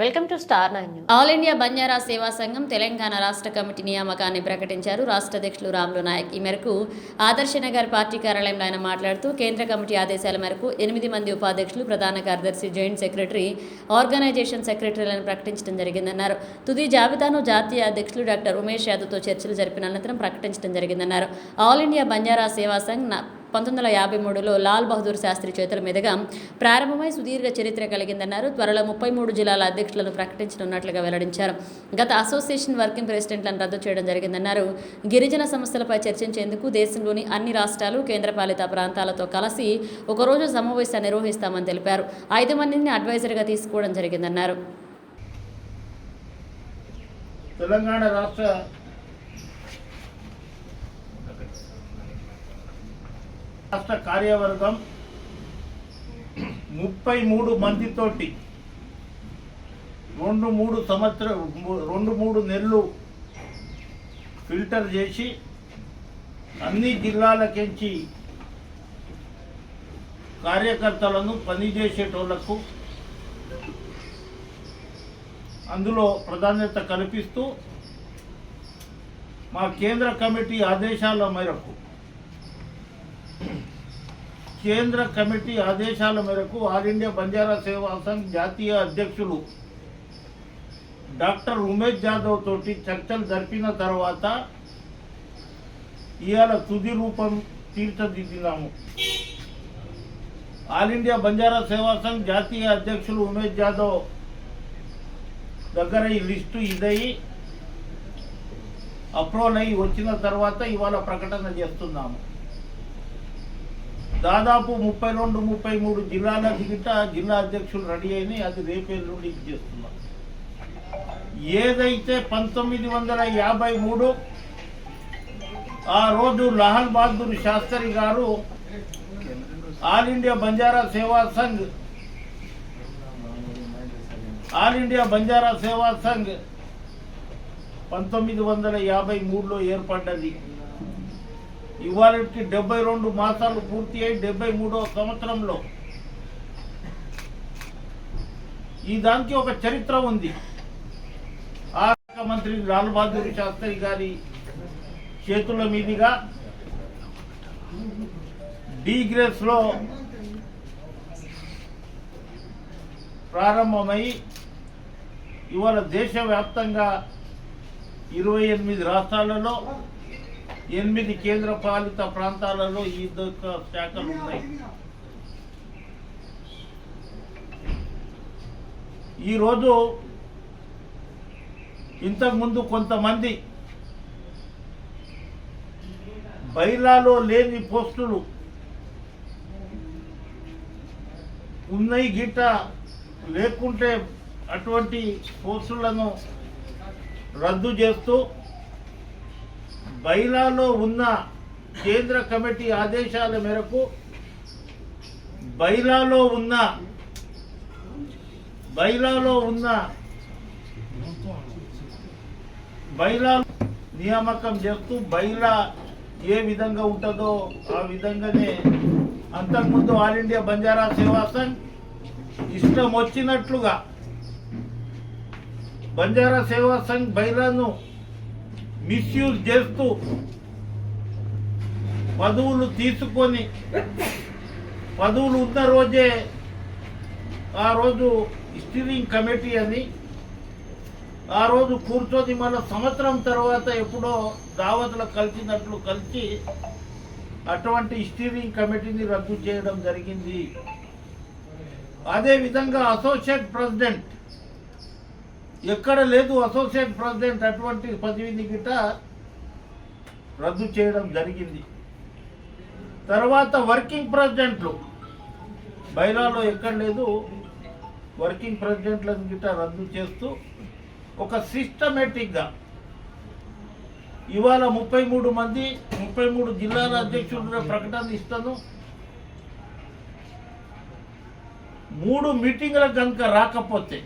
Welcome to star nine all India Banjara Seva Sangham Telangana రాష్ట్ర committee నియామకాన్ని ప్రకటించారు. రాష్ట్ర అధ్యక్షులు రాములు నాయక్ ఈ మేరకు ఆదర్శ నగర్ పార్టీ కార్యాలయంలో ఆయన మాట్లాడుతూ కేంద్ర కమిటీ ఆదేశాల మేరకు ఎనిమిది మంది ఉపాధ్యక్షులు ప్రధాన కార్యదర్శి జాయింట్ సెక్రటరీ ఆర్గనైజేషన్ సెక్రటరీలను ప్రకటించడం జరిగిందన్నారు. తుది జాబితాను జాతీయ అధ్యక్షులు డాక్టర్ ఉమేష్ యాదవ్తో చర్చలు జరిపిన అనంతరం ప్రకటించడం జరిగిందన్నారు. ఆల్ ఇండియా బంజారా సేవా సంఘ్ పంతొమ్మిది వందల యాభై మూడులో లాల్ బహదూర్ శాస్త్రి చేతుల మీదుగా ప్రారంభమై సుదీర్ఘ చరిత్ర కలిగిందన్నారు. త్వరలో ముప్పై మూడు జిల్లాల అధ్యక్షులను ప్రకటించనున్నట్లుగా వెల్లడించారు. గత అసోసియేషన్ వర్కింగ్ ప్రెసిడెంట్లను రద్దు చేయడం జరిగిందన్నారు. గిరిజన సమస్యలపై చర్చించేందుకు దేశంలోని అన్ని రాష్ట్రాలు కేంద్రపాలిత ప్రాంతాలతో కలిసి ఒకరోజు సమావేశాన్ని నిర్వహిస్తామని తెలిపారు. ఐదు మందిని అడ్వైజర్గా తీసుకోవడం జరిగిందన్నారు. తెలంగాణ రాష్ట్ర రాష్ట్ర కార్యవర్గం ముప్పై మూడు మందితోటి రెండు మూడు సంవత్సర రెండు మూడు నెలలు ఫిల్టర్ చేసి అన్ని జిల్లాలకించి కార్యకర్తలను పనిచేసేటోళ్ళకు అందులో ప్రాధాన్యత కల్పిస్తూ మా కేంద్ర కమిటీ ఆదేశాల మేరకు కేంద్ర కమిటీ ఆదేశాల మేరకు ఆల్ ఇండియా బంజారా సేవా సంఘ్ జాతీయ అధ్యక్షులు డాక్టర్ ఉమేష్ జాదవ్ తోటి చర్చలు జరిపిన తర్వాత ఇవాళ తుది రూపం తీర్చదిద్దినాము. ఆల్ ఇండియా బంజారా సేవా సంఘ్ జాతీయ అధ్యక్షులు ఉమేష్ జాదవ్ దగ్గర ఈ లిస్టు ఇదయి అప్రూవల్ అయ్యి వచ్చిన తర్వాత ఇవాళ ప్రకటన చేస్తున్నాము. దాదాపు ముప్పై రెండు ముప్పై మూడు జిల్లాల దిగిట జిల్లా అధ్యక్షులు రెడీ అయినాయి. అది రేపే నుండి చేస్తున్నాం ఏదైతే పంతొమ్మిది వందల యాభై మూడు ఆ రోజు లాల్ బహదూర్ శాస్త్రి గారు ఆల్ ఇండియా బంజారా సేవా సంఘ్ ఆల్ ఇండియా బంజారా సేవా సంఘ్ పంతొమ్మిది వందల యాభై మూడులో ఏర్పడ్డది. ఇవాళకి డెబ్బై రెండు మాసాలు పూర్తి అయి డెబ్బై మూడవ సంవత్సరంలో. ఈ దానికి ఒక చరిత్ర ఉంది. ఆర్థిక మంత్రి లాల్ బహదూర్ శాస్త్రి గారి చేతుల మీదుగా డి ప్రారంభమై ఇవాళ దేశవ్యాప్తంగా ఇరవై ఎనిమిది రాష్ట్రాలలో ఎనిమిది కేంద్ర పాలిత ప్రాంతాలలో ఈ శాఖలు ఉన్నాయి. ఈరోజు ఇంతకుముందు కొంతమంది బైలాలో లేని పోస్టులు ఉన్నాయి గిట్ట లేకుంటే అటువంటి పోస్టులను రద్దు చేస్తూ బైలాలో ఉన్న కేంద్ర కమిటీ ఆదేశాల మేరకు బైలాలో ఉన్న బైలాలో ఉన్న బైలా నియామకం చేస్తూ బైలా ఏ విధంగా ఉంటుందో ఆ విధంగానే అంతకుముందు ఆల్ ఇండియా బంజారా సేవా సంఘ్ ఇష్టం వచ్చినట్లుగా బంజారా సేవా సంఘ్ బైలాను మిస్యూజ్ చేస్తూ పదవులు తీసుకొని పదవులు ఉన్న రోజే ఆ రోజు స్టీరింగ్ కమిటీ అని ఆ రోజు కూర్చొని మన సంవత్సరం తర్వాత ఎప్పుడో దావత్లో కలిసినట్లు కలిసి అటువంటి స్టీరింగ్ కమిటీని రద్దు చేయడం జరిగింది. అదేవిధంగా అసోసియేట్ ప్రెసిడెంట్ ఎక్కడ లేదు అసోసియేట్ ప్రెసిడెంట్ అటువంటి పదవిని గిట రద్దు చేయడం జరిగింది. తర్వాత వర్కింగ్ ప్రెసిడెంట్లు బైలాలో ఎక్కడ లేదు వర్కింగ్ ప్రెసిడెంట్లను గిట రద్దు చేస్తూ ఒక సిస్టమేటిక్గా ఇవాళ ముప్పై మూడు మంది ముప్పై మూడు జిల్లాల అధ్యక్షుల ప్రకటన ఇస్తాను. మూడు మీటింగ్లకు కనుక రాకపోతే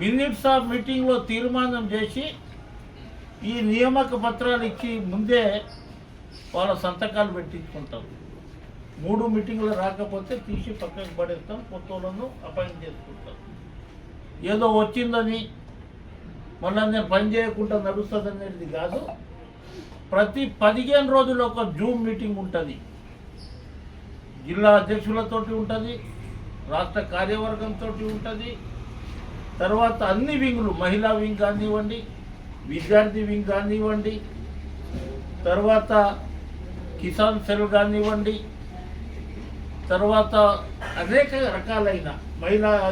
మినిట్స్ ఆఫ్ మీటింగ్లో తీర్మానం చేసి ఈ నియామక పత్రాలు ఇచ్చి ముందే వాళ్ళ సంతకాలు పెట్టించుకుంటారు మూడు మీటింగ్లు రాకపోతే తీసి పక్కకు పడేస్తాం కొత్త వాళ్ళను అపాయింట్ చేసుకుంటాం. ఏదో వచ్చిందని మళ్ళీ నేను పని చేయకుండా నడుస్తుంది అనేది కాదు. ప్రతి పదిహేను రోజులు ఒక జూమ్ మీటింగ్ ఉంటుంది. జిల్లా అధ్యక్షులతోటి ఉంటుంది రాష్ట్ర కార్యవర్గంతో ఉంటుంది తర్వాత అన్ని వింగులు మహిళా వింగ్ కానివ్వండి విద్యార్థి వింగ్ కానివ్వండి తర్వాత కిసాన్ సెల్ కానివ్వండి తర్వాత అనేక రకాలైన మహిళా